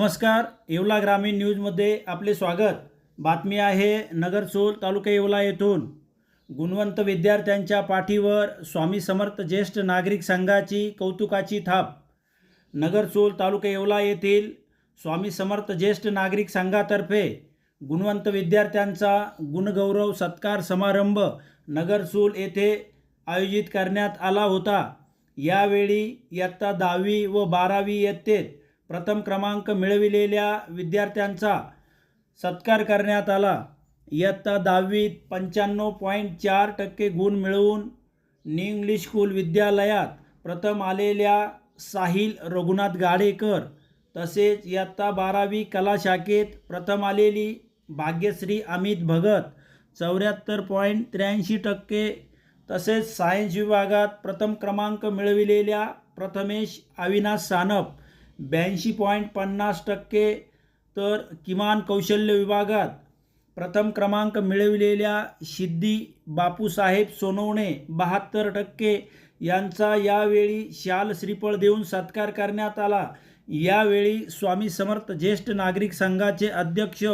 नमस्कार येवला ग्रामीण न्यूजमध्ये आपले स्वागत. बातमी आहे नगरसोल तालुका येवला येथून. गुणवंत विद्यार्थ्यांच्या पाठीवर स्वामी समर्थ ज्येष्ठ नागरिक संघाची कौतुकाची थाप. नगरसोल तालुका येवला येथील स्वामी समर्थ ज्येष्ठ नागरिक संघातर्फे गुणवंत विद्यार्थ्यांचा गुणगौरव सत्कार समारंभ नगरचूल येथे आयोजित करण्यात आला होता. यावेळी इयत्ता दहावी व बारावी इयत्तेत प्रथम क्रमांक मिळविलेल्या विद्यार्थ्यांचा सत्कार करण्यात आला. इयत्ता दहावीत पंच्याण्णव पॉईंट चार टक्के गुण मिळवून न्यू इंग्लिश स्कूल विद्यालयात प्रथम आलेल्या साहिल रघुनाथ गाडेकर तसेच इयत्ता बारावी कला शाखेत प्रथम आलेली भाग्यश्री अमित भगत चौऱ्याहत्तर पॉईंट त्र्याऐंशी टक्के तसेच सायन्स विभागात प्रथम क्रमांक मिळविलेल्या प्रथमेश अविनाश सानप ब्याऐंशी पॉईंट पन्नास टक्के तर किमान कौशल्य विभागात प्रथम क्रमांक मिळविलेल्या सिद्धी बापूसाहेब सोनवणे बहात्तर टक्के यांचा यावेळी शाल श्रीफळ देऊन सत्कार करण्यात आला. यावेळी स्वामी समर्थ ज्येष्ठ नागरिक संघाचे अध्यक्ष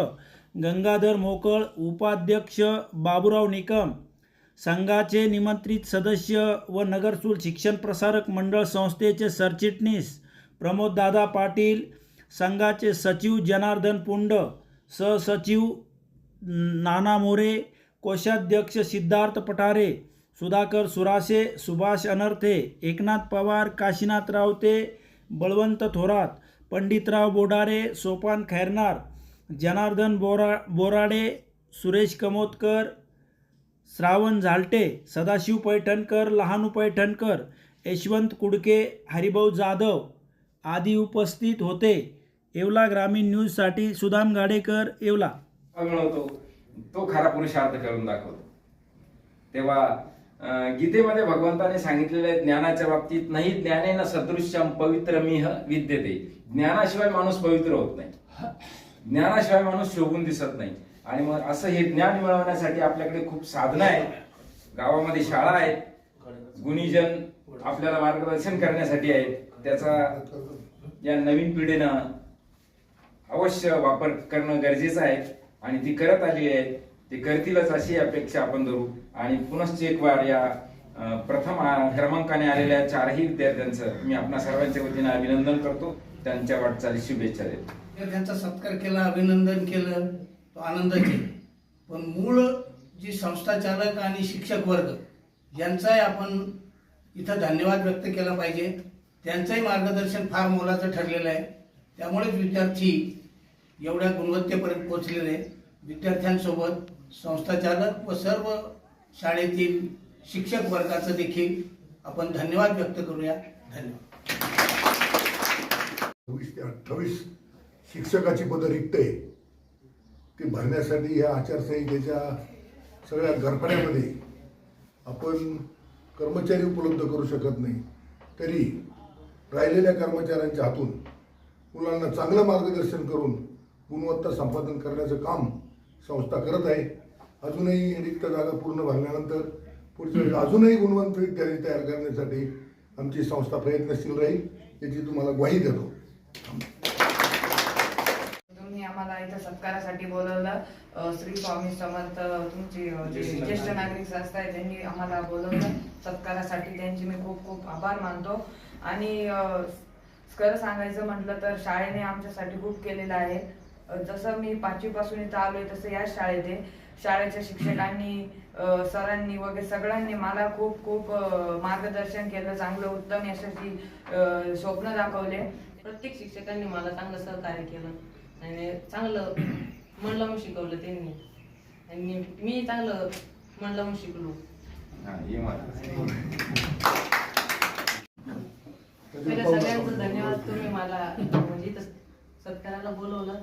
गंगाधर मोकळ उपाध्यक्ष बाबूराव निकम संघाचे निमंत्रित सदस्य व नगरसूल शिक्षण प्रसारक मंडळ संस्थेचे सरचिटणीस प्रमोददादा पाटील संघाचे सचिव जनार्दन पुंड सहसचिव नाना मोरे कोषाध्यक्ष सिद्धार्थ पठारे सुधाकर सुरासे सुभाष अनर्थे एकनाथ पवार काशीनाथ रावते बळवंत थोरात पंडितराव बोडारे सोपान खैरनार जनार्दन बोरा बोराडे सुरेश कमोदकर श्रावण झालटे सदाशिव पैठणकर लहानू पैठणकर यशवंत कुडके हरिभाऊ जाधव आदी उपस्थित होते. येवला ग्रामीण न्यूजसाठी सुदाम गाडेकर येवला. तो खरा पुरुषार्थ करून दाखवतो. तेव्हा गीतेमध्ये भगवंताने सांगितलेल्या ज्ञानाच्या बाबतीत नाही ज्ञानेन सदृश्यम पवित्र मिह विद्यते. ज्ञानाशिवाय माणूस पवित्र होत नाही. ज्ञानाशिवाय माणूस शोभून दिसत नाही. आणि मग असं हे ज्ञान मिळवण्यासाठी आपल्याकडे खूप साधनं आहेत. गावामध्ये शाळा आहेत. गुणीजन आपल्याला मार्गदर्शन करण्यासाठी आहेत. त्याचा या नवीन पिढीनं अवश्य वापर करणं गरजेचं आहे आणि ती करत आली आहे. ती करतीलच अशी अपेक्षा आपण धरू. आणि पुनश्च एक वार या प्रथम आ- क्रमांकाने आलेल्या चारही विद्यार्थ्यांचं मी आपणा सर्वांच्या वतीने अभिनंदन करतो. त्यांच्या वाटचाली शुभेच्छा देतो. तर त्यांचा सत्कार केला अभिनंदन केलं तो आनंदाचे पण मूळ जी संस्था चालक आणि शिक्षक वर्ग यांचाही आपण इथं धन्यवाद व्यक्त केला पाहिजे. त्यांचंही मार्गदर्शन फार मोलाचं ठरलेलं आहे. त्यामुळेच विद्यार्थी एवढ्या गुणवत्तेपर्यंत पोचलेले विद्यार्थ्यांसोबत संस्थाचालक व सर्व शाळेतील शिक्षक वर्गाचं देखील आपण धन्यवाद व्यक्त करूया. धन्यवाद. चोवीस ते अठ्ठावीस शिक्षकाची पदं रिक्त आहे ती भरण्यासाठी या आचारसंहितेच्या सगळ्या गरफड्यामध्ये आपण कर्मचारी उपलब्ध करू शकत नाही. तरी राहिलेल्या कर्मचाऱ्यांच्या हातून मुलांना चांगलं मार्गदर्शन करून गुणवत्ता संपादन करण्याचं काम संस्था करत आहे. अजूनही रिक्त जागा पूर्ण भरल्यानंतर पुढच्या वेळेस अजूनही गुणवंत विद्यार्थी तयार करण्यासाठी आमची संस्था प्रयत्नशील राहील याची तुम्हाला ग्वाही देतो. तुम्ही आम्हाला इथं सत्कारासाठी बोलवलं. श्री स्वामी समर्थ तुमची ज्येष्ठ. नागरिक संस्था आहे त्यांनी आम्हाला बोलवलं. सत्कारासाठी त्यांची मी खूप खूप आभार मानतो. आणि खरं सांगायचं म्हटलं तर शाळेने आमच्यासाठी खूप केलेलं आहे. जसं मी पाचवीपासून इथं आलोय तसं याच शाळेत आहे. शाळेच्या शिक्षकांनी सरांनी वगैरे सगळ्यांनी मला खूप खूप मार्गदर्शन केलं चांगलं उत्तम यशस्वी अ, स्वप्न दाखवले. प्रत्येक शिक्षकांनी मला चांगलं सहकार्य केलं. आणि चांगलं मन लावून शिकवलं त्यांनी. आणि मी चांगलं मन लावून शिकलो. हा, हे. सगळ्यांचं धन्यवाद. तुम्ही मला म्हणजे सत्काराला बोलवलं.